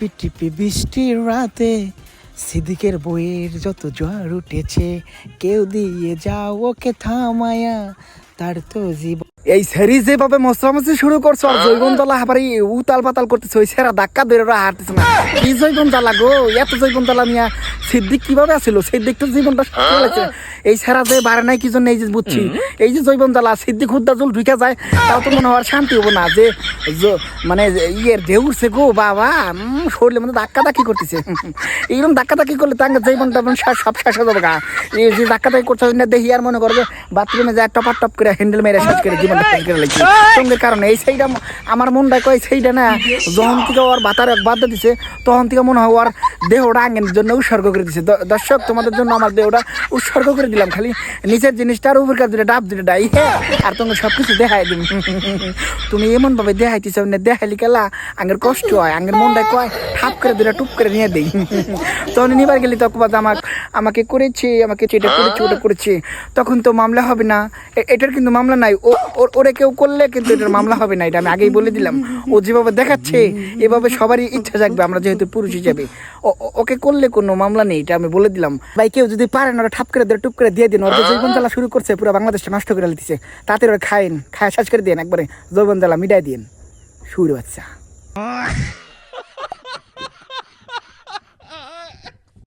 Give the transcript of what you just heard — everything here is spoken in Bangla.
টিপি টিপি বৃষ্টির রাতে, সিদ্দিকের বইয়ের যত জ্বর উঠেছে, কেউ দিয়ে যাও ওকে থামায়া, তার তো জীবন এই সেরি যেভাবে মশলামশি শুরু করছ আর জৈবন জ্বালা হাবারি উতাল পাতাল করতেছে ওই সেরা ধাক্কা ধরে ওরা হাঁটতেছে না। কি জৈবন জ্বালা গো? এত জৈবন জ্বালা নিয়া সিদ্দিক কীভাবে আসছিল সিদ্দিক তো জীবনটা করে লাগছে এই সেরা যে বাড়ে নাই কি জন্য এই যে বুঝছি? এই যে জৈবন জ্বালা সিদ্দিক হুদ্দা জল ঢুকে যায় তাও তো মনে হয় আর শান্তি হব না। যে মানে ইয়ের ঢেউ উঠছে গো বাবা। শরীরে মানে ধাক্কা ধাক্কি করতেছে। এইরকম ধাক্কা ধাক্কি করলে তাঙ্গে জীবনটা মানে সব শেষ হয়ে যাবে গা। এই যে ধাক্কা ধাক্কি করছে না দেখি আর মনে করবে বাথরুমে যায় টপার টপ করে হ্যান্ডেল মেরে শেষ করে জীবনটা শেষ লাগছে সঙ্গে কারণে এই সেইটা আমার মনটা কয় সেইটা না যখন থেকে ওর বাতার এক বাদ দিছে তখন থেকে মনে হয় ওর দেহটা আঙ্গের জন্য উৎসর্গ করে দিছে। দর্শক তোমাদের জন্য আমার দেহটা উৎসর্গ করে দিলাম খালি নিচের জিনিসটার উপরকার দুটো ডাব দুটো ডাই হ্যাঁ। আর তোমাকে সব কিছু দেখাই দিন তুমি এমন ভাবে দেখাইতেছ না দেখাইলি কেলা আঙ্গের কষ্ট হয় আঙ্গের মনটা কয় ঠাপ করে দুটা টুপ করে নিয়ে দেই। তখন নিবার গেলি তখন বাদ আমার আমাকে করেছে আমাকে এটা করেছে ওটা করেছে। তখন তো মামলা হবে না। এটার কিন্তু মামলা নাই। ও ওর- ওরে কেউ করলে কিন্তু এটার মামলা হবে না। এটা আমি আগেই বলে দিলাম। ও যেভাবে দেখাচ্ছে এভাবে সবারই ইচ্ছা জাগবে আমরা যেহেতু পুরুষ হিসেবে। ওকে করলে কোনো মামলা নেই এটা আমি বলে দিলাম। ভাই কেউ যদি পারেন ওরা ঠাপ করে ধরে টুপ করে দিয়ে দিন। ওরা যে জৈবন জ্বালা শুরু করছে পুরো বাংলাদেশটা নষ্ট করে দিচ্ছে তাতে ওরা খায়েন খায় শেষ করে দিন। একবারে জৈবন জ্বালা মিটাই দিন। শুরু বাচ্চা।